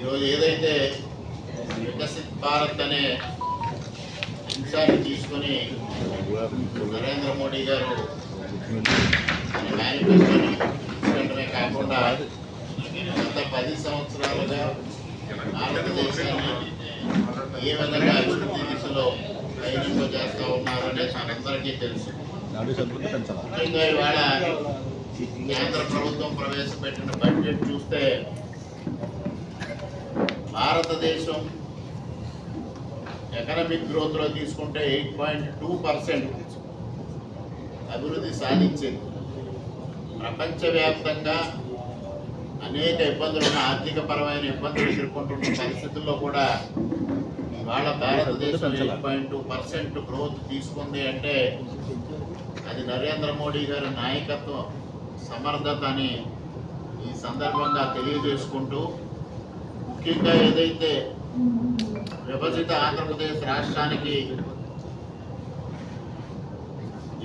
ఈరోజు ఏదైతే వికసిత్ భారత్ అనే అంశాన్ని తీసుకొని నరేంద్ర మోడీ గారు మన మేనిఫెస్టోని తీసుకుంటమే కాకుండా గత పది సంవత్సరాలుగా భారతదేశాన్ని ఏ విధంగా అభివృద్ధి దిశలో ప్రయత్నం చేస్తూ ఉన్నారనే మనందరికీ తెలుసు. ముఖ్యంగా ఇవాళ కేంద్ర ప్రభుత్వం ప్రవేశపెట్టిన బడ్జెట్ చూస్తే భారతదేశం ఎకనమిక్ గ్రోత్లో తీసుకుంటే ఎయిట్ పాయింట్ టూ పర్సెంట్ అభివృద్ధి సాధించింది. ప్రపంచవ్యాప్తంగా అనేక ఇబ్బందులు ఉన్న ఆర్థిక పరమైన ఇబ్బందులు ఎదుర్కొంటున్న పరిస్థితుల్లో కూడా ఇవాళ భారతదేశం eight point two percent growth తీసుకుంది అంటే అది నరేంద్ర మోడీ గారి నాయకత్వం సమర్థత అని ఈ సందర్భంగా తెలియజేసుకుంటూ ముఖ్యంగా ఏదైతే విభజిత ఆంధ్రప్రదేశ్ రాష్ట్రానికి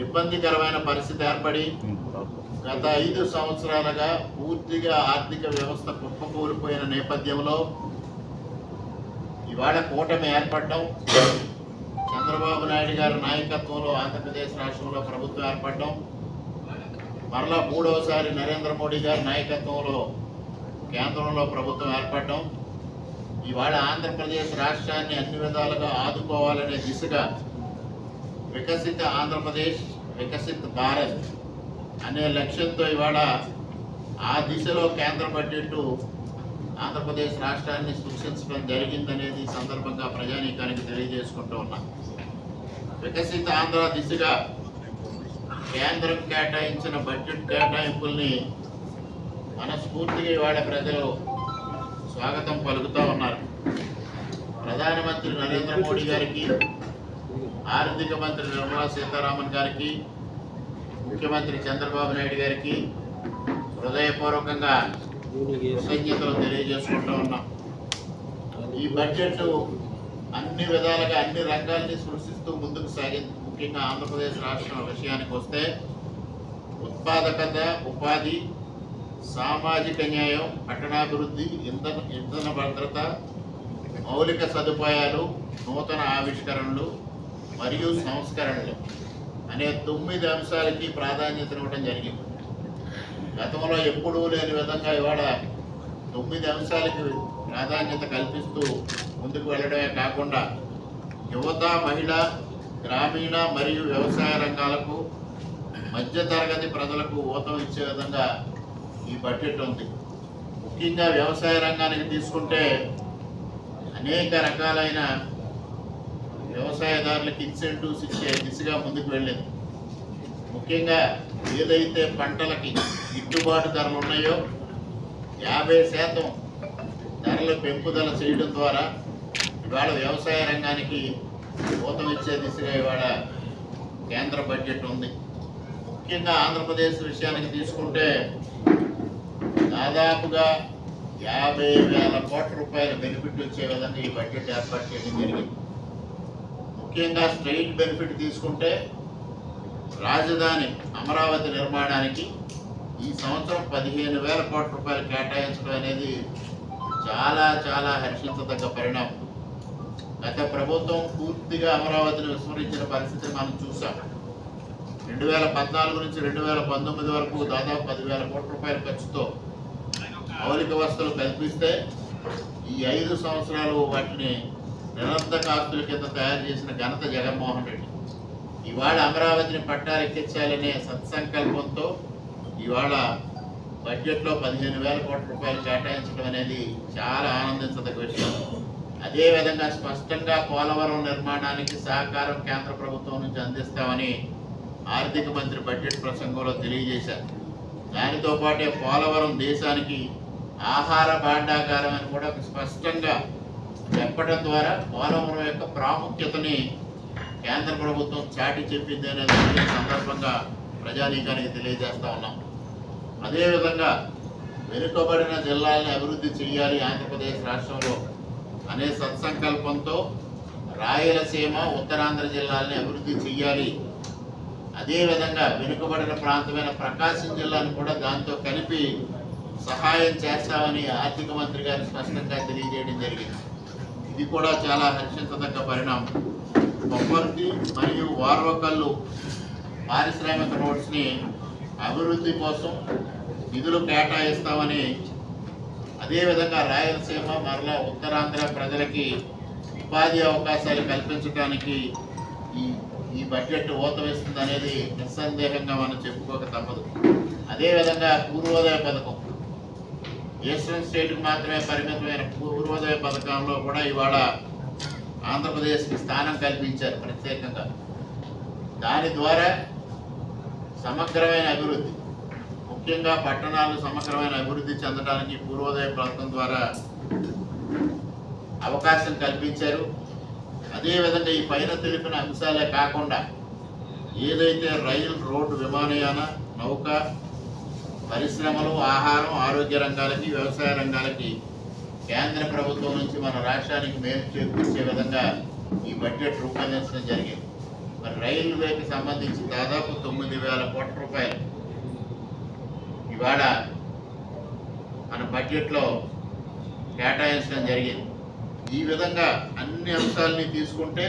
ఇబ్బందికరమైన పరిస్థితి ఏర్పడి గత ఐదు సంవత్సరాలుగా పూర్తిగా ఆర్థిక వ్యవస్థ కుప్పకూలిపోయిన నేపథ్యంలో ఇవాళ కూటమి ఏర్పడడం చంద్రబాబు నాయుడు గారి నాయకత్వంలో ఆంధ్రప్రదేశ్ రాష్ట్రంలో ప్రభుత్వం ఏర్పడడం మరలా మూడవసారి నరేంద్ర మోడీ గారి నాయకత్వంలో కేంద్రంలో ప్రభుత్వం ఏర్పడడం ఇవాళ ఆంధ్రప్రదేశ్ రాష్ట్రాన్ని అన్ని విధాలుగా ఆదుకోవాలనే దిశగా వికసిత ఆంధ్రప్రదేశ్ వికసిత భారత్ అనే లక్ష్యంతో ఇవాళ ఆ దిశలో కేంద్ర బడ్జెట్ ఆంధ్రప్రదేశ్ రాష్ట్రాన్ని సృష్టించడం జరిగిందనేది సందర్భంగా ప్రజానీకానికి తెలియజేసుకుంటూ ఉన్నా. వికసిత ఆంధ్ర దిశగా కేంద్రం కేటాయించిన బడ్జెట్ కేటాయింపుల్ని మనస్ఫూర్తిగా ఇవాళ ప్రజలు స్వాగతం పలుకుతూ ఉన్నారు. ప్రధానమంత్రి నరేంద్ర మోడీ గారికి ఆర్థిక మంత్రి నిర్మలా సీతారామన్ గారికి ముఖ్యమంత్రి చంద్రబాబు నాయుడు గారికి హృదయపూర్వకంగా కృతజ్ఞతలు తెలియజేసుకుంటూ ఉన్నాం. ఈ బడ్జెట్ అన్ని విధాలుగా అన్ని రంగాల్ని సృష్టిస్తూ ముందుకు సాగింది ముఖ్యంగా ఆంధ్రప్రదేశ్ రాష్ట్రం విషయానికి వస్తే ఉత్పాదకత ఉపాధి సామాజిక న్యాయం పట్టణాభివృద్ధి ఇంధన ఇంధన భద్రత మౌలిక సదుపాయాలు నూతన ఆవిష్కరణలు మరియు సంస్కరణలు అనే తొమ్మిది అంశాలకి ప్రాధాన్యతనివ్వడం జరిగింది. గతంలో ఎప్పుడూ లేని విధంగా ఇవాళ తొమ్మిది అంశాలకి ప్రాధాన్యత కల్పిస్తూ ముందుకు వెళ్ళడమే కాకుండా యువత మహిళ గ్రామీణ మరియు వ్యవసాయ రంగాలకు మధ్యతరగతి ప్రజలకు ఊతం ఇచ్చే విధంగా ఈ బడ్జెట్ ఉంది. ముఖ్యంగా వ్యవసాయ రంగానికి తీసుకుంటే అనేక రకాలైన వ్యవసాయదారులకు ఇన్సెంటివ్స్ ఇచ్చే దిశగా ముందుకు వెళ్ళింది. ముఖ్యంగా ఏదైతే పంటలకి గిట్టుబాటు ధరలు ఉన్నాయో యాభై శాతం ధరల పెంపుదల చేయడం ద్వారా ఇవాళ వ్యవసాయ రంగానికి ఊతం ఇచ్చే దిశగా ఇవాళ కేంద్ర బడ్జెట్ ఉంది. ముఖ్యంగా ఆంధ్రప్రదేశ్ విషయానికి తీసుకుంటే దాదాపుగా యాభై వేల కోట్ల రూపాయల బెనిఫిట్ వచ్చే విధంగా ఈ బడ్జెట్ ఏర్పాటు చేయడం జరిగింది. ముఖ్యంగా స్ట్రెయిట్ బెనిఫిట్ తీసుకుంటే రాజధాని అమరావతి నిర్మాణానికి ఈ సంవత్సరం పదిహేను వేల కోట్ల రూపాయలు కేటాయించడం అనేది చాలా చాలా హర్షించదగ్గ పరిణామం. గత ప్రభుత్వం పూర్తిగా అమరావతిని విస్మరించిన పరిస్థితిని మనం చూసాం రెండు వేల పద్నాలుగు నుంచి రెండు వేల పంతొమ్మిది వరకు దాదాపు పదివేల కోట్ల రూపాయల ఖర్చుతో మౌలిక వసతులు కల్పిస్తే ఈ ఐదు సంవత్సరాలు వాటిని నిరంతకాస్తుల కింద తయారు చేసిన ఘనత జగన్మోహన్ రెడ్డి. ఇవాళ అమరావతిని పట్టాలెక్కించాలనే సత్సంకల్పంతో ఇవాళ బడ్జెట్లో పదిహేను వేల కోట్ల రూపాయలు కేటాయించడం అనేది చాలా ఆనందించదగ్గ విషయం. అదేవిధంగా స్పష్టంగా పోలవరం నిర్మాణానికి సహకారం కేంద్ర ప్రభుత్వం నుంచి అందిస్తామని ఆర్థిక మంత్రి బడ్జెట్ ప్రసంగంలో తెలియజేశారు. దానితో పాటే పోలవరం దేశానికి ఆహార భాండాగారం అని కూడా స్పష్టంగా చెప్పడం ద్వారా పోలవరం యొక్క ప్రాముఖ్యతని కేంద్ర ప్రభుత్వం చాటి చెప్పింది అనేది సందర్భంగా ప్రజానీకానికి తెలియజేస్తా ఉన్నాం. అదేవిధంగా వెనుకబడిన జిల్లాలను అభివృద్ధి చేయాలి ఆంధ్రప్రదేశ్ రాష్ట్రంలో అనే సత్సంకల్పంతో రాయలసీమ ఉత్తరాంధ్ర జిల్లాలని అభివృద్ధి చేయాలి అదేవిధంగా వెనుకబడిన ప్రాంతమైన ప్రకాశం జిల్లాను కూడా దాంతో కలిపి సహాయం చేస్తామని ఆర్థిక మంత్రి గారు స్పష్టంగా తెలియజేయడం జరిగింది. ఇది కూడా చాలా హర్షించదగ్గ పరిణామం. కొప్పర్తి మరియు వార్వకల్లు పారిశ్రామిక రోడ్స్ని అభివృద్ధి కోసం నిధులు కేటాయిస్తామని అదేవిధంగా రాయలసీమ మరలా ఉత్తరాంధ్ర ప్రజలకి ఉపాధి అవకాశాలు కల్పించడానికి ఈ బడ్జెట్ ఊత వేస్తుంది అనేది నిస్సందేహంగా మనం చెప్పుకోక తప్పదు. అదేవిధంగా పూర్వోదయ పథకం. ఈస్టర్న్ స్టేట్కి మాత్రమే పరిమితమైన పూర్వోదయ పథకంలో కూడా ఇవాళ ఆంధ్రప్రదేశ్కి స్థానం కల్పించారు ప్రత్యేకంగా. దాని ద్వారా సమగ్రమైన అభివృద్ధి ముఖ్యంగా పట్టణాలు సమగ్రమైన అభివృద్ధి చెందడానికి పూర్వోదయ పథకం ద్వారా అవకాశం కల్పించారు. అదేవిధంగా ఈ పైన తెలిపిన అంశాలే కాకుండా ఏదైతే రైలు రోడ్డు విమానయాన నౌక పరిశ్రమలు ఆహారం ఆరోగ్య రంగాలకి వ్యవసాయ రంగాలకి కేంద్ర ప్రభుత్వం నుంచి మన రాష్ట్రానికి మేలు చేకూర్చే విధంగా ఈ బడ్జెట్ రూపొందించడం జరిగింది. మరి రైల్వేకి సంబంధించి దాదాపు తొమ్మిది వేల కోట్ల రూపాయలు ఇవాళ మన బడ్జెట్లో కేటాయించడం జరిగింది. ఈ విధంగా అన్ని అంశాలని తీసుకుంటే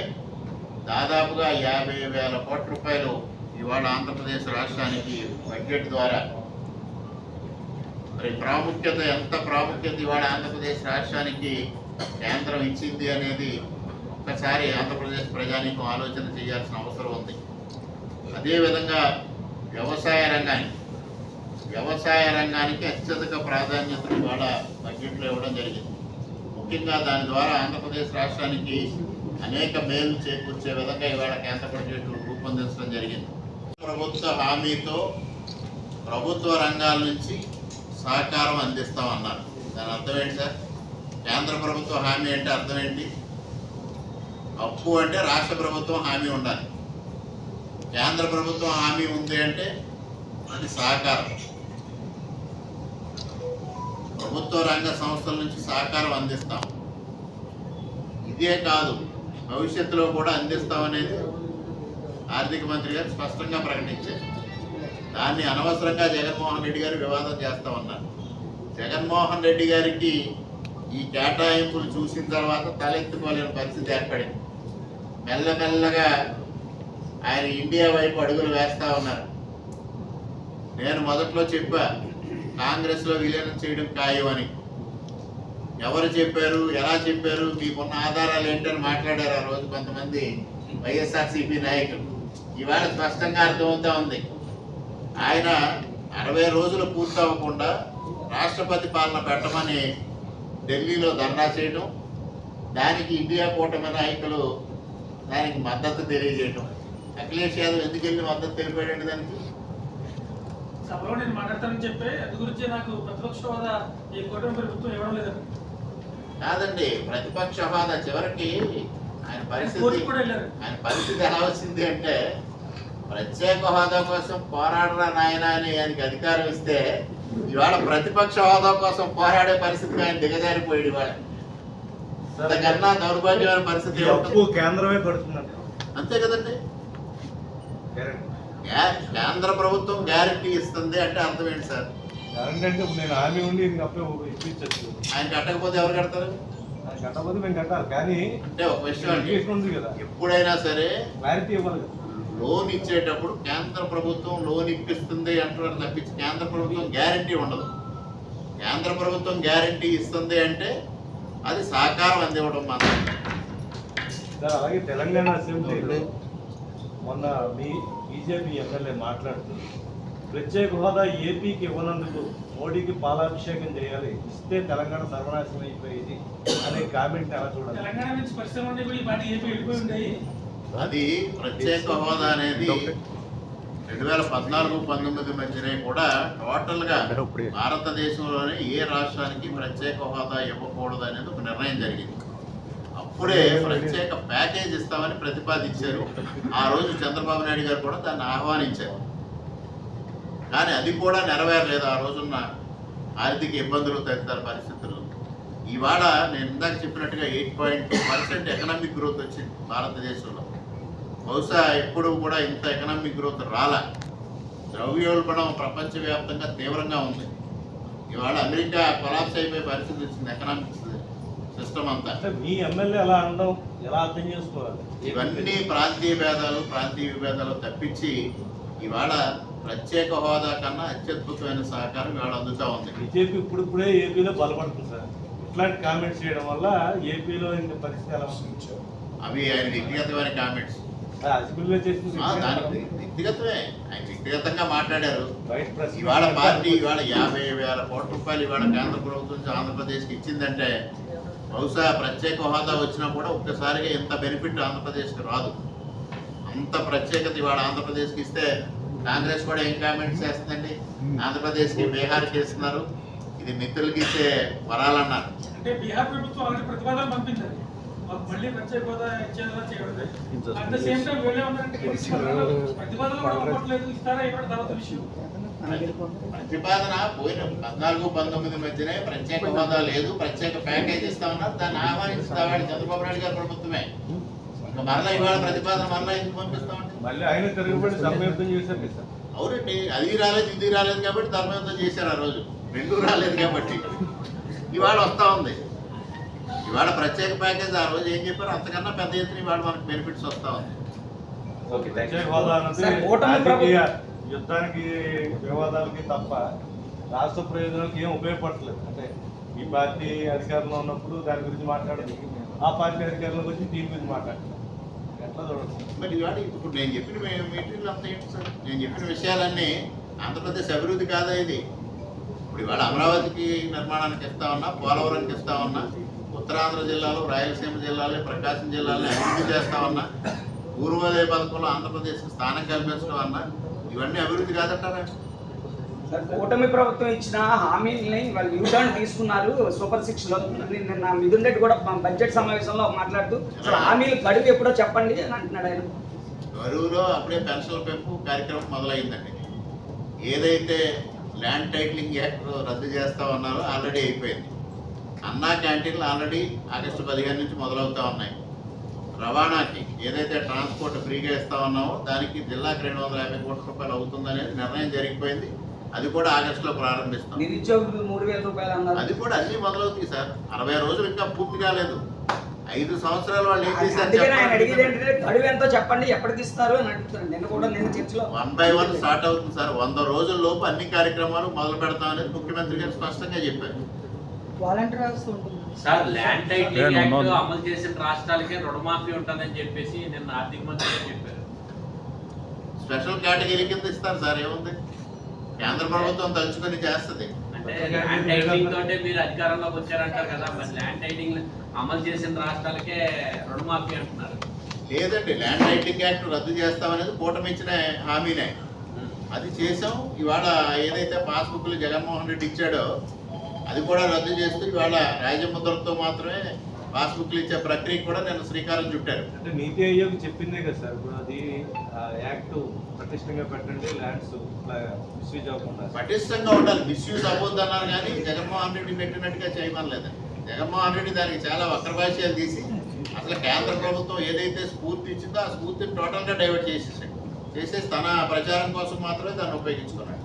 దాదాపుగా యాభై వేల కోట్ల రూపాయలు ఇవాళ ఆంధ్రప్రదేశ్ రాష్ట్రానికి బడ్జెట్ ద్వారా. మరి ప్రాముఖ్యత ఎంత ప్రాముఖ్యత ఇవాళ ఆంధ్రప్రదేశ్ రాష్ట్రానికి కేంద్రం ఇచ్చింది అనేది ఒక్కసారి ఆంధ్రప్రదేశ్ ప్రజానీకం ఆలోచన చేయాల్సిన అవసరం ఉంది. అదేవిధంగా వ్యవసాయ రంగానికి వ్యవసాయ రంగానికి అత్యధిక ప్రాధాన్యతను ఇవాళ బడ్జెట్లో ఇవ్వడం జరిగింది. ముఖ్యంగా దాని ద్వారా ఆంధ్రప్రదేశ్ రాష్ట్రానికి అనేక మేలు చేకూర్చే విధంగా ఇవాళ కేంద్ర బడ్జెట్ రూపొందించడం జరిగింది. ప్రభుత్వ హామీతో ప్రభుత్వ రంగాల నుంచి సహకారం అందిస్తామన్నారు. దాని అర్థం ఏంటి సార్? కేంద్ర ప్రభుత్వ హామీ అంటే అర్థం ఏంటి? అప్పు అంటే రాష్ట్ర ప్రభుత్వం హామీ ఉండాలి. కేంద్ర ప్రభుత్వం హామీ ఉంది అంటే అది సహకారం. ప్రభుత్వ రంగ సంస్థల నుంచి సహకారం అందిస్తాం. ఇదే కాదు భవిష్యత్తులో కూడా అందిస్తామనేది ఆర్థిక మంత్రి గారు స్పష్టంగా ప్రకటించారు. దాన్ని అనవసరంగా జగన్మోహన్ రెడ్డి గారు వివాదం చేస్తామన్నారు జగన్మోహన్ రెడ్డి గారికి ఈ కేటాయింపులు చూసిన తర్వాత తలెత్తుకోలేని పరిస్థితి ఏర్పడింది. మెల్లమెల్లగా ఆయన ఇండియా వైపు అడుగులు వేస్తా ఉన్నారు. నేను మొదట్లో చెప్పా కాంగ్రెస్లో విలీనం చేయడం ఖాయమని. ఎవరు చెప్పారు ఎలా చెప్పారు మీకున్న ఆధారాలు ఏంటని మాట్లాడారు ఆ రోజు కొంతమంది వైఎస్ఆర్సీపీ నాయకులు. ఇవాళ స్పష్టంగా అర్థమవుతా ఉంది. ఆయన అరవై రోజులు పూర్తవ్వకుండా రాష్ట్రపతి పాలన పెట్టమని ఢిల్లీలో ధర్నా చేయడం దానికి ఇండియా కూటమి నాయకులు దానికి మద్దతు తెలియజేయడం అఖిలేష్ యాదవ్ ఎందుకు వెళ్ళి మద్దతు తెలిపాడండి దానికి? సభలో నేను మాట్లాడతానని చెప్పి అది గురించి నాకు ప్రతిపక్ష హోదా ఈ కూటమి ప్రభుత్వం ఇవ్వడం లేదని కాదండి ప్రతిపక్ష హోదా చివరికి ఆయన పరిస్థితి ఆయన పరిస్థితి ఎలా వచ్చింది అంటే ప్రత్యేక హోదా కోసం పోరాడరా నాయన అని ఆయనకి అధికారం ఇస్తే ఇవాళ ప్రతిపక్ష హోదా కోసం పోరాడే పరిస్థితికి ఆయన దిగజారిపోయాడు ఇవాళ. అంతకన్నా దౌర్భాగ్యమైన పరిస్థితి? కేంద్రమే కడుతుందంట. అంతే కదండి. కేంద్ర ప్రభుత్వం గ్యారంటీ ఇస్తుంది అంటే అర్థం ఏంటి సార్? గ్యారెంటీ అంటే నేను హామీ ఉండి ఇప్పించచ్చు. ఆయన కట్టకపోతే ఎవరు కడతారు? ఆయన కట్టకపోతే మేము కట్టాలి కానీ అంటే ఒక విషయం కదా. ఎప్పుడైనా సరే క్లారిటీ ఇవ్వాలి కదా. లోన్ ఇచ్చేటప్పుడు కేంద్ర ప్రభుత్వం లోన్ ఇప్పిస్తుంది అంటున్నారు తప్పించి కేంద్ర ప్రభుత్వం గ్యారంటీ ఉండదు. కేంద్ర ప్రభుత్వం గ్యారంటీ ఇస్తుంది అంటే అది సహకారం అందివ్వడం మాత్రం సార్ అలాగే తెలంగాణ అసెంబ్లీలో మొన్న మీ బీజేపీ ఎమ్మెల్యే మాట్లాడుతూ ప్రత్యేక హోదా ఏపీకి ఇవ్వనందుకు మోడీకి పాలాభిషేకం చేయాలి ఇస్తే తెలంగాణ సర్వనాశనం అయిపోయేది అనే కామెంట్ ఎలా చూడాలి? అది ప్రత్యేక హోదా అనేది రెండు వేల పద్నాలుగు పంతొమ్మిది మధ్యనే కూడా టోటల్గా భారతదేశంలోనే ఏ రాష్ట్రానికి ప్రత్యేక హోదా ఇవ్వకూడదు అనేది ఒక నిర్ణయం జరిగింది. అప్పుడే ప్రత్యేక ప్యాకేజ్ ఇస్తామని ప్రతిపాదించారు. ఆ రోజు చంద్రబాబు నాయుడు గారు కూడా దాన్ని ఆహ్వానించారు. కానీ అది కూడా నెరవేరలేదు ఆ రోజున్న ఆర్థిక ఇబ్బందులు తదితర పరిస్థితులు. ఇవాళ నేను ఇందాక చెప్పినట్టుగా eight point two percent economic growth వచ్చింది భారతదేశంలో. బహుశా ఎప్పుడు కూడా ఇంత ఎకనామిక్ గ్రోత్ రాలా. ద్రవ్యోల్బణం ప్రపంచవ్యాప్తంగా తీవ్రంగా ఉంది. ఇవాళ అమెరికా కొలాప్స్ అయిపోయే పరిస్థితి వచ్చింది ఎకనామిక్స్. సిస్టమ్ అంతా. మీ ఎమ్మెల్యే అలా అనడం ఎలా అర్థం చేసుకోవాలి? ఇవన్నీ ప్రాంతీయ భేదాలు ప్రాంతీయ విభేదాలు తప్పించి ఇవాళ ప్రత్యేక హోదా కన్నా అత్యద్భుతమైన సహకారం ఇవాళ అందుతా ఉంది. బీజేపీ ఇప్పుడిప్పుడే ఏపీలో బలపడుతుంది సార్. ఇట్లాంటి కామెంట్స్ చేయడం వల్ల ఏపీలో ఇంకా పరిస్థితి ఎలా అవి ఆయన వ్యక్తిగతమైన కామెంట్స్. వ్యక్తిగతమే. ఆయన వ్యక్తిగతంగా మాట్లాడారు. ఇవాళ పార్టీ ఇవాళ యాభై వేల కోట్ల రూపాయలు ఇవాళ కేంద్ర ప్రభుత్వం ఆంధ్రప్రదేశ్కి ఇచ్చిందంటే బహుశా ప్రత్యేక హోదా వచ్చినా కూడా ఒక్కసారిగా ఇంత బెనిఫిట్ ఆంధ్రప్రదేశ్కి రాదు. అంత ప్రత్యేకత ఇవాళ ఆంధ్రప్రదేశ్కి ఇస్తే కాంగ్రెస్ కూడా ఏం కామెంట్స్ చేస్తుందండి? ఆంధ్రప్రదేశ్కి బీహార్కి ఇస్తున్నారు ఇది మిత్రులకి ఇచ్చే వరాలన్నారు. అంటే బీహార్ ప్రభుత్వం ఆల్రెడీ ప్రతిపాదన మళ్ళీ ప్రత్యేక హోదా ఇచ్చేలా చేయడం అట్ ద సేమ్ టైం వీళ్ళే ఉన్నారంటే ప్రతిపాదన కూడా అవ్వట్లేదు. ఇస్తారా? ఇక్కడ తర్వాత విషయం. ప్రతిపాదన పోయిన పద్నాలుగు పంతొమ్మిది మధ్యనే ప్రత్యేక హోదా లేదు ప్రత్యేక ప్యాకేజ్ ఇస్తా ఉన్నారు దాన్ని ఆహ్వానించిన వాడు చంద్రబాబు నాయుడు గారి ప్రభుత్వమే. ఇంకా మరలా ఇవాళ ప్రతిపాదన మరలా ఎందుకు పంపిస్తామండి? సార్ అవునండి అది రాలేదు ఇది రాలేదు కాబట్టి ధర్మయుద్ధం చేశారు ఆ రోజు. రెండు రాలేదు కాబట్టి. ఇవాళ వస్తా ఉంది. ఇవాళ ప్రత్యేక ప్యాకేజ్ ఆ రోజు ఏం చెప్పారు? అంతకన్నా పెద్ద ఎత్తున ఇవాళ మనకు బెనిఫిట్స్ వస్తా ఉంది. ఓకే యుద్ధానికి వివాదాలకి తప్ప రాష్ట్ర ప్రయోజనాలకి ఏం ఉపయోగపడలేదు అంటే ఈ పార్టీ అధికారంలో ఉన్నప్పుడు దాని గురించి మాట్లాడదు. ఆ పార్టీ అధికారంలోకి వచ్చి దీని గురించి మాట్లాడదు. ఎట్లా చూడొచ్చు? మరి ఇవాళ ఇప్పుడు నేను చెప్పిన మెటీరియల్ అంతా ఏంటి సార్? నేను చెప్పిన విషయాలన్నీ ఆంధ్రప్రదేశ్ అభివృద్ధి కాదా ఇది? ఇప్పుడు ఇవాళ అమరావతికి నిర్మాణానికి ఇస్తా ఉన్నా పోలవరంకి ఇస్తా ఉన్నా ఉత్తరాంధ్ర జిల్లాలో రాయలసీమ జిల్లాలో ప్రకాశం జిల్లాలో అభివృద్ధి చేస్తా ఉన్నా పూర్వోదయ పథకంలో ఆంధ్రప్రదేశ్కి స్థానం కల్పించడం అన్నా ఇవన్నీ అభివృద్ధి కాదంటారా? సార్ కూటమి ప్రభుత్వం ఇచ్చిన హామీలని వాళ్ళు యూటర్న్ తీసుకున్నారు. సూపర్ సిక్స్లో నిన్న మిథున్ రెడ్డి కూడా బడ్జెట్ సమావేశంలో మాట్లాడుతూ అసలు హామీలు గడువు ఎప్పుడో చెప్పండి అని అంటున్నాడు ఆయన. గరువులో అప్పుడే పెన్షన్ల పెంపు కార్యక్రమం మొదలైందండి. ఏదైతే ల్యాండ్ టైటిలింగ్ యాక్ట్ రద్దు చేస్తా ఉన్నారో ఆల్రెడీ అయిపోయింది. అన్నా క్యాంటీన్లు ఆల్రెడీ ఆగస్టు పదిహేను నుంచి మొదలవుతా ఉన్నాయి. రవాణాకి ఏదైతే ట్రాన్స్పోర్ట్ ఫ్రీగా ఇస్తా ఉన్నామో దానికి జిల్లాకి రెండు వందల యాభై కోట్ల రూపాయలు అవుతుందనేది నిర్ణయం జరిగిపోయింది. అది కూడా ఆగస్టులో ప్రారంభిస్తాం. నిరుద్యోగులు మూడు వేల రూపాయలు అన్నారు. అది కూడా అన్ని మొదలవుతాయి సార్. అరవై రోజులు ఇంకా పూర్తి కాలేదు ఐదు సంవత్సరాలు వాళ్ళు ఏం చేశారు చెప్పండి. ఎంతో ఎప్పటికి ఇస్తారు అని అడుగుతారు నిన్న కూడా నిన్న చర్చలో వన్ బై వన్ స్టార్ట్ అవుతుంది సార్. వంద రోజుల లోపు అన్ని కార్యక్రమాలు మొదలు పెడతాం అనేది ముఖ్యమంత్రి గారు స్పష్టంగా చెప్పారు. వాలంటీర్ ఉంటుంది. సార్ ల్యాండ్ టైటిలింగ్ యాక్ట్ అమలు చేసిన రాష్ట్రాలకే రుణమాఫీ ఉంటుందని చెప్పేసి నిన్న ఆర్థిక మంత్రి గారు చెప్పారు. స్పెషల్ కేటగిరీ కింద ఇస్తారు సార్ ఏముంది? కేంద్ర ప్రభుత్వం తలుచుకొని చేస్తుంది. అంటే ల్యాండ్ తోటే మీరు అధికారంలోకి వచ్చారంటారు కదా మరి ల్యాండ్ టైటిలింగ్ అమలు చేసిన రాష్ట్రాలకే రుణమాఫీ అంటున్నారు. లేదండి ల్యాండ్ రైటింగ్ యాక్ట్ రద్దు చేస్తామనేది కూటమి ఇచ్చిన హామీనే. అది చేసాం. ఇవాళ ఏదైతే పాస్బుక్లు జగన్మోహన్ రెడ్డి ఇచ్చాడో అది కూడా రద్దు చేస్తూ ఇవాళ రాజముద్రతో మాత్రమే పాస్బుక్లు ఇచ్చే ప్రక్రియ కూడా నేను శ్రీకారం చుట్టారు. అంటే నీతి ఆయోగ్ చెప్పిందే కదా సార్ ఇప్పుడు అది యాక్ట్ పటిష్టంగా పెట్టండి ల్యాండ్స్ మిస్యూజ్ అవ్వకుండా. పటిష్టంగా ఉండాలి మిస్యూజ్ అవ్వద్దు అన్నారు కానీ జగన్మోహన్ రెడ్డి పెట్టినట్టుగా చేయమనలేదండి జగన్మోహన్ రెడ్డి దానికి చాలా వక్రభాష్యాలు తీసి అసలు కేంద్ర ప్రభుత్వం ఏదైతే స్ఫూర్తి ఇచ్చిందో ఆ స్ఫూర్తిని టోటల్గా డైవర్ట్ చేసేసాడు. చేసేసి తన ప్రచారం కోసం మాత్రమే దాన్ని ఉపయోగించుకున్నాడు.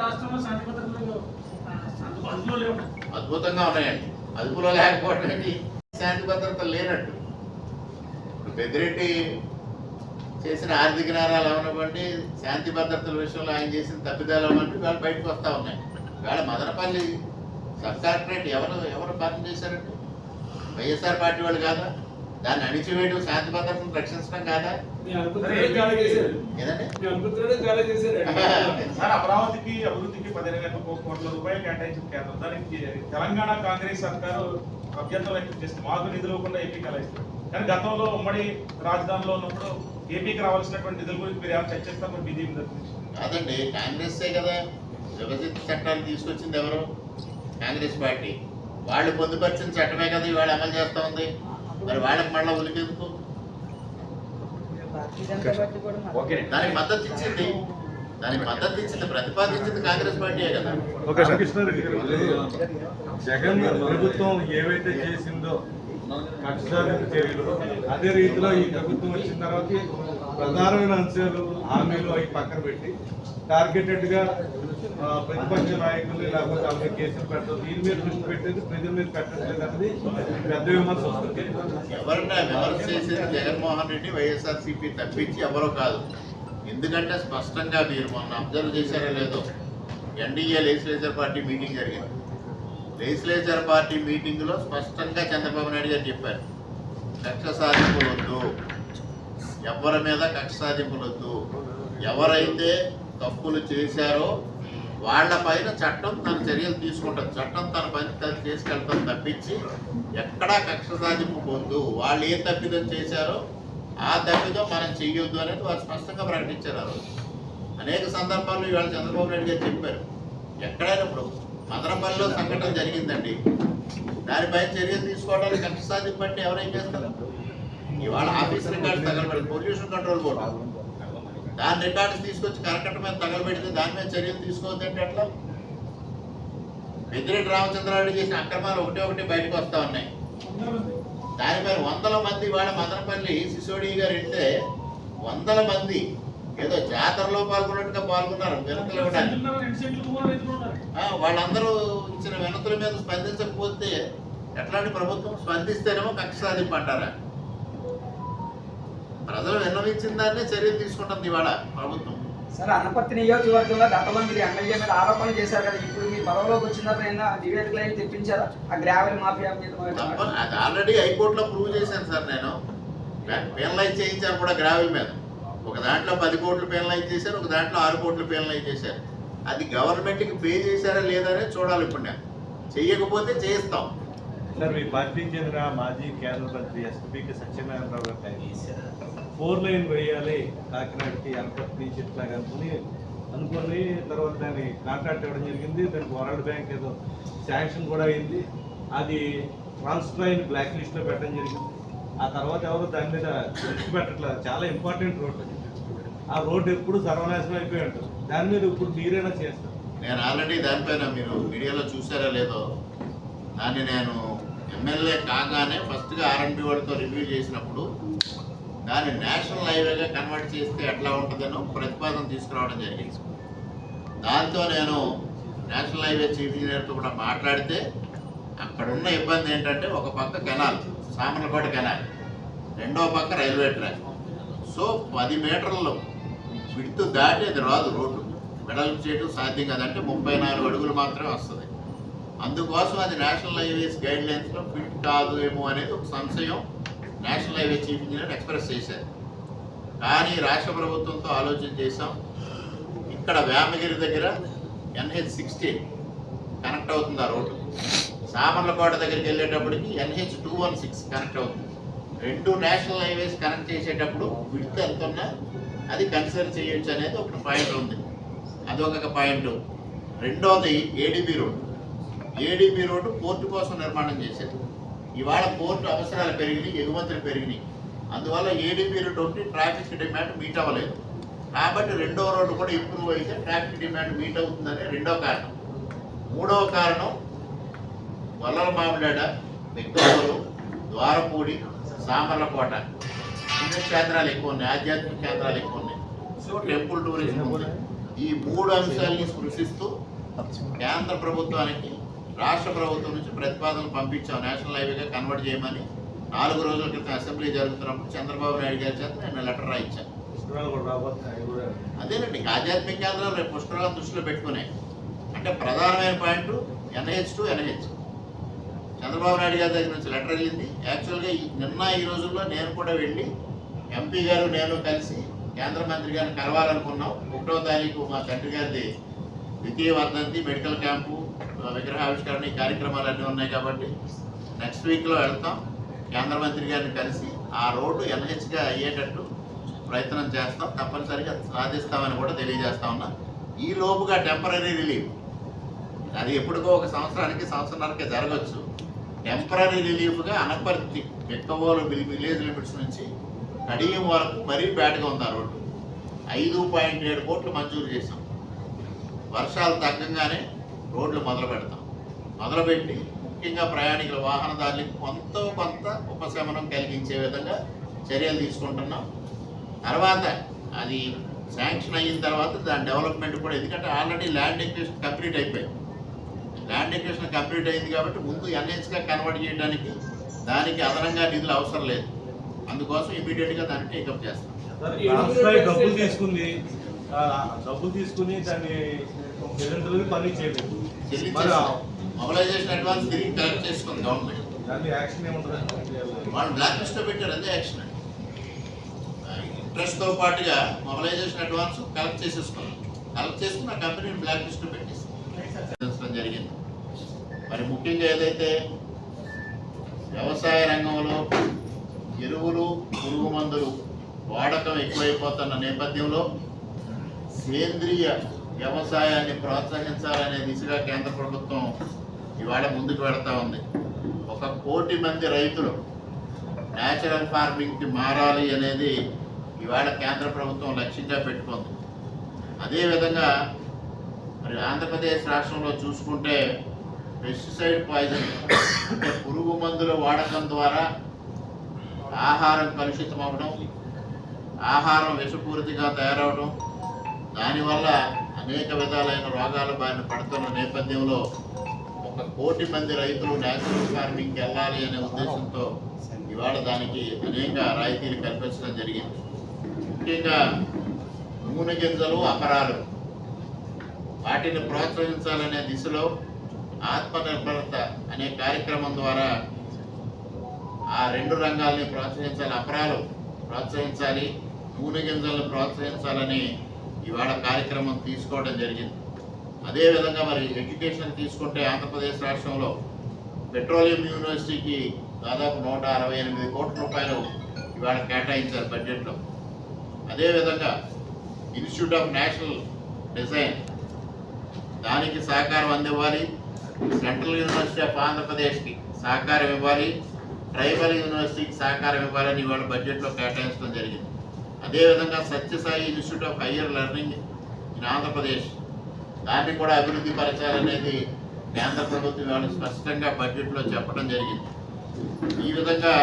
రాష్ట్రంలో అదుపులో లేవు. అద్భుతంగా ఉన్నాయండి అదుపులో లేకపోవడం ఏంటి? శాంతి భద్రత లేనట్టు. ఇప్పుడు పెద్దిరెడ్డి చేసిన ఆర్థిక నేరాలు అవనివ్వండి శాంతి భద్రతల విషయంలో ఆయన చేసిన తప్పిదాలు అవనివ్వండి వాళ్ళు బయటకు వస్తూ ఉన్నాయి. వాళ్ళ మదనపల్లి సబ్ కలెక్టరేట్ ఎవరు ఎవరు పని చేశారండి? వైఎస్ఆర్ పార్టీ వాళ్ళు కాదా? దాన్ని అణిచివేయడం శాంతి భద్రతను రక్షించడం కాదా? సార్ అమరావతికి అభివృద్ధికి పదిహేను వేల కోట్ల రూపాయలు కేటాయించిన కేంద్రం. దానికి తెలంగాణ కాంగ్రెస్ సర్కారు అభ్యంతరం వ్యక్తం చేస్తుంది మాకు నిధులు ఇవ్వకుండా ఏపీకి అలా ఇస్తారు కానీ గతంలో ఉమ్మడి రాజధానిలో ఉన్నప్పుడు ఏపీకి రావాల్సినటువంటి నిధుల గురించి మీరు ఏమైనా చర్చిస్తారు మరి బీజేపీ కాదండి కాంగ్రెస్సే కదా. విభజిత చట్టాలు తీసుకొచ్చింది ఎవరు? కాంగ్రెస్ పార్టీ. వాళ్ళు పొందుపరిచిన చట్టమే కదా ఇవాళ అమలు చేస్తా ఉంది. మరి వాళ్ళకి మళ్ళీ. ఓకే. దానికి మద్దతు ఇచ్చింది. దానికి మద్దతు ఇచ్చింది ప్రతిపాదించింది కాంగ్రెస్ పార్టీయే కదా. జగన్ ప్రభుత్వం ఏవైతే చేసిందో అదే రీతిలో ఈ ప్రభుత్వం వచ్చిన తర్వాత ప్రధానమైన అంశాలు హామీలు అవి పక్కన పెట్టి టార్గెటెడ్గా ఆ, ప్రతిపక్ష నాయకులు లేకపోతే వాళ్ళ కేసులు పెట్టడం దీని మీద దృష్టి పెట్టేది ప్రజల మీద పెట్టట్లేదు అనేది పెద్ద విమర్శ వస్తుంది. ఎవరన్నా విమర్శ చేసేది జగన్మోహన్ రెడ్డి వైఎస్ఆర్సీపీ తప్పించి ఎవరో కాదు. ఎందుకంటే స్పష్టంగా మీరు మొన్న అబ్జర్వ్ చేశారో లేదో ఎన్డీఏ లెజిస్లేచర్ పార్టీ మీటింగ్ జరిగింది. లెజిస్లేచర్ పార్టీ మీటింగ్లో స్పష్టంగా చంద్రబాబు నాయుడు గారు చెప్పారు కక్ష సాధింపులు వద్దు. ఎవరి మీద కక్ష సాధింపులు వద్దు. ఎవరైతే తప్పులు చేశారో వాళ్ళ పైన చట్టం తన చర్యలు తీసుకుంటుంది. చట్టం తన పని తను చేసుకెళ్తాం తప్పించి ఎక్కడా కక్ష సాధింపు పొందు. వాళ్ళు ఏ తప్పిదం చేశారో ఆ తప్పిదం మనం చెయ్యొద్దు అనేది వారు స్పష్టంగా ప్రకటించారు ఆ రోజు. అనేక సందర్భాల్లో ఇవాళ చంద్రబాబు నాయుడు గారు చెప్పారు. ఎక్కడైనా ఇప్పుడు మదనపల్లిలో సంఘటన జరిగిందండి. దానిపై చర్యలు తీసుకోవడానికి కక్ష సాధింపు అంటే ఎవరేం చేస్తారు? ఇవాళ ఆఫీస్ రికార్డు తగలబడి పొల్యూషన్ కంట్రోల్ బోర్డు దాని రికార్డ్స్ తీసుకొచ్చి కరకట్ట మీద తగలబెడితే దాని మీద చర్యలు తీసుకోవద్దంటే ఎట్లా? పెద్దిరెడ్డి రామచంద్రారెడ్డి చేసిన అక్రమాలు ఒకటి ఒకటి బయటకు వస్తా ఉన్నాయి. దాని మీద వందల మంది వాళ్ళ మదనపల్లి సిసోడి గారు వెళ్తే వందల మంది ఏదో జాతరలో పాల్గొన్నట్టుగా పాల్గొన్నారు వినతులు ఇవ్వడానికి ఆ, వాళ్ళందరూ ఇచ్చిన వినతుల మీద స్పందించకపోతే ఎట్లాంటి ప్రభుత్వం స్పందిస్తేనేమో కక్ష సాధింపు అంటారా ప్రజలు విన్నవించిన దాన్నే చర్యలు తీసుకుంటుంది ఇవాళ ప్రభుత్వం. సార్ అనపర్తి నియోజకవర్గంలో గతంలో మీరు ఎమ్మెల్యే మీద ఆరోపణలు చేశారు కదా ఇప్పుడు మీ పదవిలోకి వచ్చిన తర్వాత నివేదికలు ఏమి తెప్పించారా? ఆ గ్రావెల్ మాఫియా మీద అది ఆల్రెడీ హైకోర్టులో ప్రూవ్ చేశాను సార్ నేను. పెనలైజ్ చేయించాను కూడా గ్రావెల్ మీద. ఒక దాంట్లో పది కోట్లు పెనలైజ్ చేశారు ఒక దాంట్లో ఆరు కోట్లు పెనలైజ్ చేశారు. అది గవర్నమెంట్కి పే చేశారా లేదా అనేది చూడాలి ఇప్పుడు నేను. చెయ్యకపోతే చేయిస్తాం సార్ మీ పార్టీకి చెందిన మాజీ కేంద్ర మంత్రి ఎస్పీకి సత్యనారాయణరావు గారు ఫోర్ లైన్ వేయాలి. కాకినాడకి అనపర్తి చెట్లాగా అనుకుని అనుకుని తర్వాత దాన్ని కాంట్రాక్ట్ ఇవ్వడం జరిగింది. దానికి వరల్డ్ బ్యాంక్ ఏదో శాంక్షన్ కూడా అయింది. అది ట్రాన్స్ట్రైన్ బ్లాక్ లిస్ట్లో పెట్టడం జరిగింది. ఆ తర్వాత ఎవరు దాని మీద దృష్టి పెట్టట్లేదు చాలా ఇంపార్టెంట్ రోడ్ ఆ రోడ్డు ఎప్పుడు సర్వనాశనం అయిపోయి ఉంటుంది. దాని మీద ఇప్పుడు మీరైనా చేస్తారు. నేను ఆల్రెడీ దానిపైన మీరు మీడియాలో చూసారా లేదో దాన్ని నేను ఎమ్మెల్యే కాగానే ఫస్ట్గా ఆర్ఎన్బి వాడితో రివ్యూ చేసినప్పుడు దాన్ని నేషనల్ హైవేగా కన్వర్ట్ చేస్తే ఎట్లా ఉంటుందనో ప్రతిపాదన తీసుకురావడం జరిగింది. దాంతో నేను నేషనల్ హైవే చీఫ్ ఇంజనీర్తో కూడా మాట్లాడితే అక్కడ ఉన్న ఇబ్బంది ఏంటంటే ఒక పక్క కెనాల్ సామర్లకోట కెనాల్ రెండో పక్క రైల్వే ట్రాక్. సో పది మీటర్లు విడుతు దాటి అది రాదు రోడ్డు. వెడల్పు చేయడం సాధ్యం కాదంటే ముప్పై నాలుగు అడుగులు మాత్రమే వస్తుంది. అందుకోసం అది నేషనల్ హైవేస్ గైడ్ లైన్స్లో ఫిట్ కాదు ఏమో అనేది ఒక సంశయం. National highway chief engineer express చేశారు. కానీ రాష్ట్ర ప్రభుత్వంతో ఆలోచన చేశాం. ఇక్కడ వేమగిరి దగ్గర ఎన్హెచ్ సిక్స్టీన్ కనెక్ట్ అవుతుంది ఆ రోడ్డు. సామర్లకోట దగ్గరికి వెళ్ళేటప్పటికి NH two one six connect అవుతుంది. రెండు నేషనల్ హైవేస్ కనెక్ట్ చేసేటప్పుడు విడ్త్ ఎంత ఉన్నా అది కన్సిడర్ చేయొచ్చు అనేది ఒక పాయింట్ ఉంది. అది ఒక పాయింట్. రెండోది ADB road. ADB road port కోసం నిర్మాణం చేశారు. ఇవాళ పోర్టు అవసరాలు పెరిగినాయి ఎగుమతులు పెరిగినాయి. అందువల్ల రోడ్డు ఒకటి ట్రాఫిక్ డిమాండ్ మీట్ అవ్వలేదు. కాబట్టి రెండో రోడ్డు కూడా ఇంప్రూవ్ అయితే ట్రాఫిక్ డిమాండ్ మీట్ అవుతుందనే రెండో కారణం. మూడవ కారణం వల్లల మామిడాడ వ్యక్తులు ద్వారపూడి సామర్లకోట. పుణ్యక్షేత్రాలు ఎక్కువ ఉన్నాయి ఆధ్యాత్మిక కేంద్రాలు ఎక్కువ ఉన్నాయి. సో టెంపుల్ టూరిజం ఈ మూడు అంశాలని స్పృశిస్తూ కేంద్ర ప్రభుత్వానికి రాష్ట్ర ప్రభుత్వం నుంచి ప్రతిపాదనలు పంపించాం. నేషనల్ హైవేగా కన్వర్ట్ చేయమని నాలుగు రోజుల క్రితం అసెంబ్లీ జరుగుతున్నప్పుడు చంద్రబాబు నాయుడు గారి చేత నేను లెటర్ రాయించాను అదేనండి ఆధ్యాత్మిక కేంద్రాలు రేపు పుష్కరాలను దృష్టిలో పెట్టుకునే. అంటే ప్రధానమైన point NH to NH. Chandrababu Naidu గారి దగ్గర నుంచి లెటర్ వెళ్ళింది. యాక్చువల్గా ఈ- నిన్న ఈ రోజుల్లో నేను కూడా వెళ్ళి ఎంపీ గారు నేను కలిసి కేంద్ర మంత్రి గారిని కలవాలనుకున్నాం. ఒకటో తారీఖు మా తండ్రి గారిది ద్వితీయ వర్ధంతి మెడికల్ క్యాంపు విగ్రహావిష్కరణ ఈ కార్యక్రమాలు అన్నీ ఉన్నాయి కాబట్టి నెక్స్ట్ వీక్లో వెళ్తాం. కేంద్ర మంత్రి గారిని కలిసి ఆ రోడ్డు ఎన్హెచ్గా అయ్యేటట్టు ప్రయత్నం చేస్తాం. తప్పనిసరిగా సాధిస్తామని కూడా తెలియజేస్తా ఉన్నా. ఈ లోపుగా టెంపరీ రిలీఫ్ అది ఎప్పటికో ఒక సంవత్సరానికి సంవత్సరానికి జరగచ్చు. టెంపరీ రిలీఫ్గా అనపర్తి పెక్కవోలు విలేజ్ లిమిట్స్ నుంచి కడియం వరకు మరీ బ్యాడ్గా ఉంది ఆ రోడ్డు. ఐదు పాయింట్ ఏడు కోట్లు మంజూరు చేశాం. వర్షాలు తగ్గంగానే రోడ్లు మొదలు పెడతాం. మొదలుపెట్టి ముఖ్యంగా ప్రయాణికుల వాహనదారులకు కొంత కొంత ఉపశమనం కలిగించే విధంగా చర్యలు తీసుకుంటున్నాం. తర్వాత అది శాంక్షన్ అయిన తర్వాత దాని డెవలప్మెంట్ కూడా ఎందుకంటే ఆల్రెడీ ల్యాండ్ ఎక్వేషన్ కంప్లీట్ అయిపోయింది. ల్యాండ్ ఎక్వేషన్ కంప్లీట్ అయింది కాబట్టి ముందు ఎన్హెచ్గా కన్వర్ట్ చేయడానికి దానికి అదనంగా నిధులు అవసరం లేదు. అందుకోసం ఇమీడియట్గా దాన్ని టేకప్ చేస్తాం. డబ్బులు తీసుకుంది. ఆ, డబ్బులు తీసుకుని దాన్ని నిరంతరం పని చేయలేదు. మొబిలైజేషన్ అడ్వాన్స్ తిరిగి కలెక్ట్ చేసుకుంది గవర్నమెంట్ దాన్ని యాక్షన్ ఏముంటుంది? వాళ్ళు బ్లాక్ లిస్ట్లో పెట్టారు అదే యాక్షన్ ఇంట్రెస్ట్తో పాటుగా మొబిలైజేషన్ అడ్వాన్స్ కలెక్ట్ చేసేసుకున్నాం కలెక్ట్ చేసుకున్న కంపెనీని బ్లాక్ లిస్ట్లో పెట్టేస్తాం జరిగింది. మరి ముఖ్యంగా ఏదైతే వ్యవసాయ రంగంలో ఎరువులు పురుగు మందులు వాడకం ఎక్కువైపోతున్న నేపథ్యంలో సేంద్రియ వ్యవసాయాన్ని ప్రోత్సహించాలనే దిశగా కేంద్ర ప్రభుత్వం ఇవాళ ముందుకు వెడతా ఉంది. ఒక కోటి మంది రైతులు న్యాచురల్ ఫార్మింగ్కి మారాలి అనేది ఇవాళ కేంద్ర ప్రభుత్వం లక్ష్యంగా పెట్టుకుంది. అదేవిధంగా మరి ఆంధ్రప్రదేశ్ రాష్ట్రంలో చూసుకుంటే పెస్టిసైడ్ పాయిజన్ అంటే పురుగు మందుల వాడకం ద్వారా ఆహారం కలుషితం అవ్వడం ఆహారం విషపూరితిగా తయారవడం దానివల్ల అనేక విధాలైన రోగాల బారిన పడుతున్న నేపథ్యంలో ఒక కోటి మంది రైతులు నేచురల్ ఫార్మింగ్కి వెళ్ళాలి అనే ఉద్దేశంతో ఇవాళ దానికి అనేక రాయితీలు కల్పించడం జరిగింది. ముఖ్యంగా నూనె గింజలు అపరాలు వాటిని ప్రోత్సహించాలనే దిశలో ఆత్మనిర్భరత అనే కార్యక్రమం ద్వారా ఆ రెండు రంగాల్ని ప్రోత్సహించాలి అపరాలు ప్రోత్సహించాలి నూనె గింజలను ప్రోత్సహించాలని ఇవాళ కార్యక్రమం తీసుకోవడం జరిగింది. అదేవిధంగా మరి ఎడ్యుకేషన్ తీసుకుంటే ఆంధ్రప్రదేశ్ రాష్ట్రంలో పెట్రోలియం యూనివర్సిటీకి దాదాపు నూట అరవై ఎనిమిది కోట్ల రూపాయలు ఇవాళ కేటాయించారు బడ్జెట్లో. అదేవిధంగా ఇన్స్టిట్యూట్ ఆఫ్ నేషనల్ డిజైన్ దానికి సహకారం అందివ్వాలి. సెంట్రల్ యూనివర్సిటీ ఆఫ్ ఆంధ్రప్రదేశ్కి సహకారం ఇవ్వాలి. ట్రైబల్ యూనివర్సిటీకి సహకారం ఇవ్వాలని ఇవాళ బడ్జెట్లో కేటాయించడం జరిగింది. అదేవిధంగా Sathya Sai institute of higher learning in Andhra Pradesh. దాన్ని కూడా అభివృద్ధి పరచాలనేది కేంద్ర ప్రభుత్వం ఇవాళ స్పష్టంగా బడ్జెట్లో చెప్పడం జరిగింది. ఈ విధంగా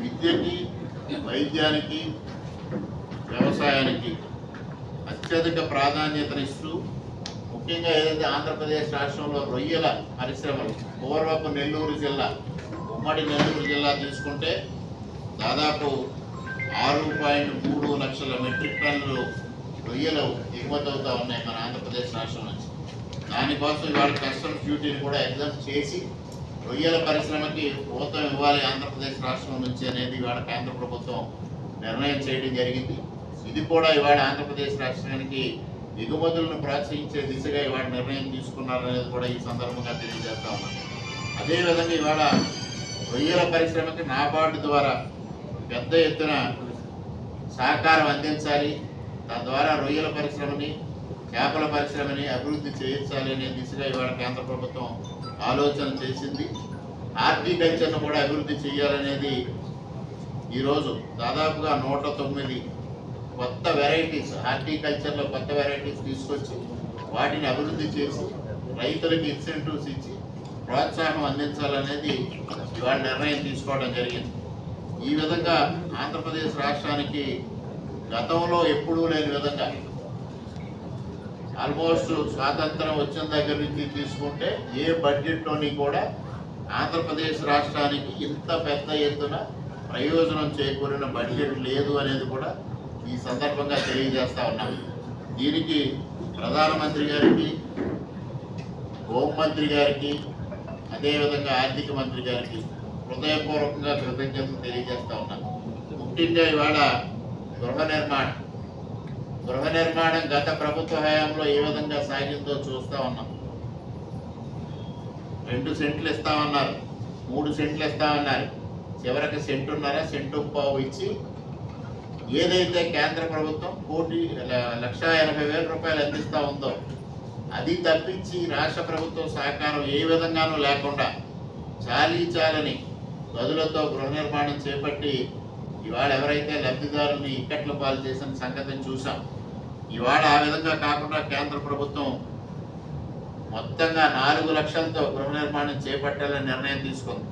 విద్యకి వైద్యానికి వ్యవసాయానికి అత్యధిక ప్రాధాన్యతనిస్తూ ముఖ్యంగా ఏదైతే ఆంధ్రప్రదేశ్ రాష్ట్రంలో రొయ్యల పరిశ్రమలు పూర్వపు నెల్లూరు జిల్లా ఉమ్మడి నెల్లూరు జిల్లా తీసుకుంటే దాదాపు ఆరు పాయింట్ మూడు లక్షల మెట్రిక్ టన్నులు రొయ్యలు ఎగుమతి అవుతా ఉన్నాయి మన ఆంధ్రప్రదేశ్ రాష్ట్రం నుంచి. దానికోసం ఇవాళ కస్టమ్స్ డ్యూటీని కూడా ఎగ్జామ్ చేసి రొయ్యల పరిశ్రమకి ప్రభుత్వం ఇవ్వాలి ఆంధ్రప్రదేశ్ రాష్ట్రం నుంచి అనేది ఇవాళ కేంద్ర ప్రభుత్వం నిర్ణయం చేయడం జరిగింది. ఇది కూడా ఇవాళ ఆంధ్రప్రదేశ్ రాష్ట్రానికి ఎగుమతులను ప్రోత్సహించే దిశగా ఇవాళ నిర్ణయం తీసుకున్నారనేది కూడా ఈ సందర్భంగా తెలియజేస్తా ఉన్నాను. అదేవిధంగా ఇవాళ రొయ్యల పరిశ్రమకి నాబార్డు ద్వారా పెద్ద ఎత్తున సహకారం అందించాలి. తద్వారా రొయ్యల పరిశ్రమని చేపల పరిశ్రమని అభివృద్ధి చేయించాలి అనే దిశగా ఇవాళ కేంద్ర ప్రభుత్వం ఆలోచన చేసింది. హార్టికల్చర్ను కూడా అభివృద్ధి చేయాలనేది ఈరోజు దాదాపుగా నూట తొమ్మిది కొత్త వెరైటీస్ హార్టికల్చర్లో కొత్త వెరైటీస్ తీసుకొచ్చి వాటిని అభివృద్ధి చేసి రైతులకు ఇన్సెంటివ్స్ ఇచ్చి ప్రోత్సాహం అందించాలనేది ఇవాళ నిర్ణయం తీసుకోవడం జరిగింది. ఈ విధంగా ఆంధ్రప్రదేశ్ రాష్ట్రానికి గతంలో ఎప్పుడూ లేని విధంగా ఆల్మోస్ట్ స్వాతంత్రం వచ్చిన దగ్గర నుంచి తీసుకుంటే ఏ బడ్జెట్లోని కూడా ఆంధ్రప్రదేశ్ రాష్ట్రానికి ఇంత పెద్ద ఎత్తున ప్రయోజనం చేకూరిన బడ్జెట్ లేదు అనేది కూడా ఈ సందర్భంగా తెలియజేస్తా ఉన్నాం. దీనికి ప్రధానమంత్రి గారికి హోంమంత్రి గారికి అదేవిధంగా ఆర్థిక మంత్రి గారికి హృదయపూర్వకంగా కృతజ్ఞతలు తెలియజేస్తా ఉన్నాను ముఖ్యంగా ఇవాళ గృహ నిర్మాణం. గృహ నిర్మాణం గత ప్రభుత్వ హయాంలో ఏ విధంగా సాగిందో చూస్తా ఉన్నాం. రెండు సెంట్లు ఇస్తామన్నారు మూడు సెంట్లు ఇస్తామన్నారు చివరికి సెంటున్నర సెంటు పావు ఇచ్చి ఏదైతే కేంద్ర ప్రభుత్వం కోటి లక్ష ఎనభై వేల రూపాయలు అందిస్తూ ఉందో అది తప్పించి రాష్ట్ర ప్రభుత్వం సహకారం ఏ విధంగానూ లేకుండా చాలీ చాలని గదులతో గృహ నిర్మాణం చేపట్టి ఇవాళ ఎవరైతే లబ్ధిదారుల్ని ఇక్కట్ల పాలు చేసిన సంగతిని చూసాం. ఇవాళ ఆ విధంగా కాకుండా కేంద్ర ప్రభుత్వం మొత్తంగా నాలుగు లక్షలతో గృహ నిర్మాణం చేపట్టాలని నిర్ణయం తీసుకుంది.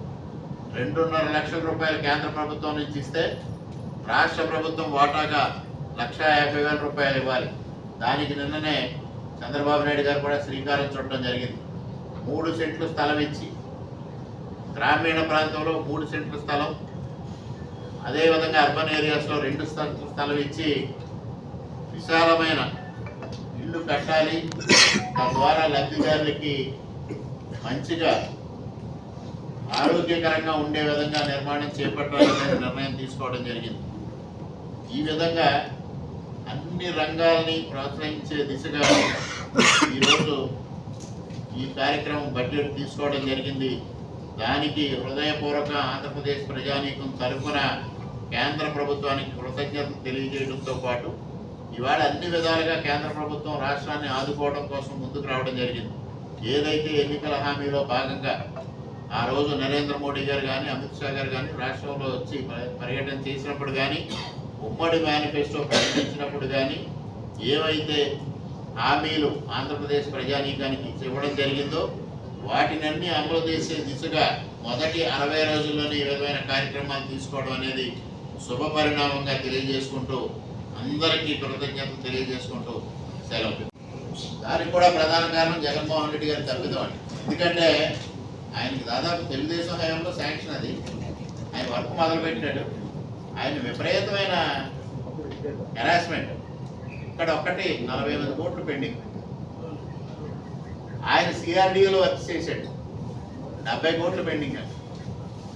రెండున్నర లక్షల రూపాయలు కేంద్ర ప్రభుత్వం నుంచి ఇస్తే రాష్ట్ర ప్రభుత్వం వాటాగా లక్ష యాభై వేల రూపాయలు ఇవ్వాలి. దానికి నిన్ననే చంద్రబాబు నాయుడు గారు కూడా శ్రీకారం చుట్టడం జరిగింది. మూడు సెంట్లు స్థలం ఇచ్చి గ్రామీణ ప్రాంతంలో మూడు సెంట్ల స్థలం. అదేవిధంగా అర్బన్ ఏరియాస్లో రెండు సెంట్ల స్థలం ఇచ్చి విశాలమైన ఇల్లు కట్టాలి. తద్వారా లబ్ధిదారులకి మంచిగా ఆరోగ్యకరంగా ఉండే విధంగా నిర్మాణం చేపట్టాలనే నిర్ణయం తీసుకోవడం జరిగింది. ఈ విధంగా అన్ని రంగాల్ని ప్రోత్సహించే దిశగా ఈరోజు ఈ కార్యక్రమం బడ్జెట్ తీసుకోవడం జరిగింది. దానికి హృదయపూర్వక ఆంధ్రప్రదేశ్ ప్రజానీకం తరఫున కేంద్ర ప్రభుత్వానికి కృతజ్ఞతలు తెలియజేయడంతో పాటు ఇవాళ అన్ని విధాలుగా కేంద్ర ప్రభుత్వం రాష్ట్రాన్ని ఆదుకోవడం కోసం ముందుకు రావడం జరిగింది. ఏదైతే ఎన్నికల హామీలో భాగంగా ఆ రోజు నరేంద్ర మోడీ గారు కానీ అమిత్ షా గారు కానీ రాష్ట్రంలో వచ్చి పర్యటన చేసినప్పుడు కానీ ఉమ్మడి మేనిఫెస్టో ప్రకటించినప్పుడు కానీ ఏవైతే హామీలు ఆంధ్రప్రదేశ్ ప్రజానీకానికి ఇవ్వడం జరిగిందో వాటినన్నీ అమలు చేసే దిశగా మొదటి అరవై రోజుల్లోనే ఈ విధమైన కార్యక్రమాలు తీసుకోవడం అనేది శుభ పరిణామంగా తెలియజేసుకుంటూ అందరికీ కృతజ్ఞతలు తెలియజేసుకుంటూ సెలవు. దానికి కూడా ప్రధాన కారణం జగన్మోహన్ రెడ్డి గారి తప్పిదం అండి. ఎందుకంటే ఆయనకి దాదాపు తెలుగుదేశం హయాంలో శాంక్షన్ అది. ఆయన వర్క్ మొదలుపెట్టాడు. ఆయన విపరీతమైన హెరాస్మెంట్. ఇక్కడ ఒక్కటి నలభై ఎనిమిది కోట్లు పెండింగ్. ఆయన సిఆర్డీఏలో వర్క్ చేశాడు. డెబ్బై కోట్లు పెండింగ్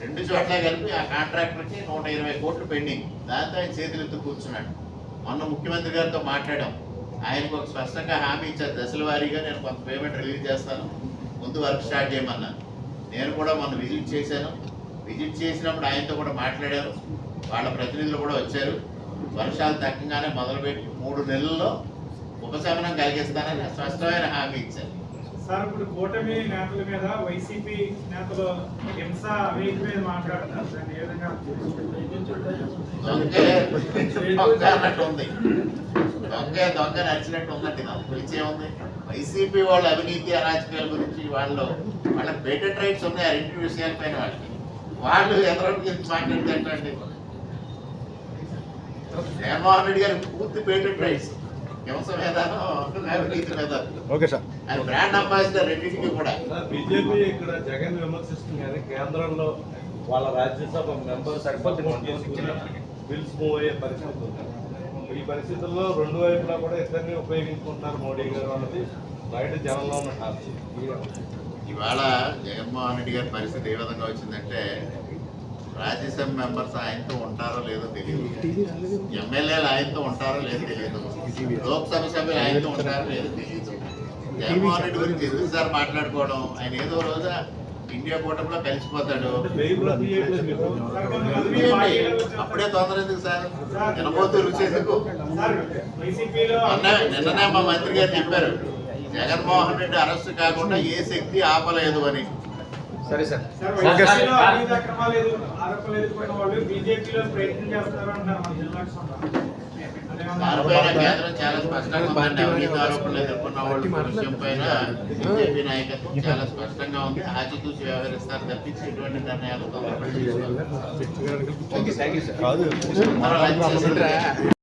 రెండు చోట్ల కలిపి ఆ కాంట్రాక్టర్కి నూట ఇరవై కోట్లు పెండింగ్. దాంతో ఆయన చేతులు ఎత్తు కూర్చున్నాడు. మొన్న ముఖ్యమంత్రి గారితో మాట్లాడాం. ఆయనకు ఒక స్పష్టంగా హామీ ఇచ్చారు. దశల వారీగా నేను కొంత పేమెంట్ రిలీజ్ చేస్తాను. ముందు వర్క్ స్టార్ట్ చేయమన్నా నేను కూడా మొన్న విజిట్ చేశాను. విజిట్ చేసినప్పుడు ఆయనతో కూడా మాట్లాడాను. వాళ్ళ ప్రతినిధులు కూడా వచ్చారు. వర్షాలు తగ్గగానే మొదలుపెట్టి మూడు నెలల్లో ఉపశమనం కలిగిస్తానని స్పష్టమైన హామీ ఇచ్చారు. సార్ ఇప్పుడు కూటమి నేతల మీద వైసీపీ నేతలు హింస అవినీతి మీద మాట్లాడుతున్నారు దాన్ని ఏ విధంగా? దొంగ ఉంది దొంగ నచ్చినట్టు ఉందండి నాకు తెలిసి ఏముంది వైసీపీ వాళ్ళ అవినీతి అరాజకాల గురించి వాళ్ళు వాళ్ళ పేటెంట్ రైట్స్ ఉన్నాయి? ఆ రెండు విషయాలపైన వాళ్ళకి. వాళ్ళు ఎదరటి గురించి మాట్లాడితే జగన్మోహన్ రెడ్డి గారి పూర్తి పేటెంట్ రైట్స్ హింస మీదనో అవినీతి మీద ఓకే సార్. ఆయన బ్రాండ్ అంబాసిడర్ రెండింటికి కూడా. బీజేపీ ఇక్కడ జగన్ విమర్శిస్తుంది కానీ కేంద్రంలో వాళ్ళ రాజ్యసభ మెంబర్స్ బిల్స్ మూవ్ అయ్యే పరిస్థితి ఉంది. ఈ పరిస్థితుల్లో రెండు వైపులా కూడా ఇద్దరిని ఉపయోగించుకుంటున్నారు మోడీ గారు అన్నది బయట జనంలో ఉన్న టార్చ్ ఇవాళ జగన్మోహన్ రెడ్డి గారి పరిస్థితి ఏ విధంగా వచ్చిందంటే రాజ్యసభ మెంబర్స్ ఆయనతో ఉంటారో లేదో తెలియదు. ఎమ్మెల్యేలు ఆయనతో ఉంటారో లేదో తెలియదు. లోక్సభ సభ్యులు ఆయనతో ఉంటారో లేదో తెలియదు. జగన్మోహన్ రెడ్డి గురించి ఎందుకు సార్ మాట్లాడుకోవడం? ఆయన ఏదో రోజు ఇండియా కూటమిలో కలిసిపోతాడు? అప్పుడే తొందర ఎందుకు సార్? వినబోతూ రుచి ఎందుకు? నిన్ననే మా మంత్రి గారు చెప్పారు జగన్మోహన్ రెడ్డి అరెస్ట్ కాకుండా ఏ శక్తి ఆపలేదు అని. సరే సార్. ఓకే చాలా స్పష్టంగా అవినీతి ఆరోపణలు ఎదుర్కొన్న వాళ్ళ విషయం పైన బీజేపీ నాయకత్వం చాలా స్పష్టంగా ఉంది. ఆచితూచి వ్యవహరిస్తారు తప్పించి ఎటువంటి నిర్ణయాలు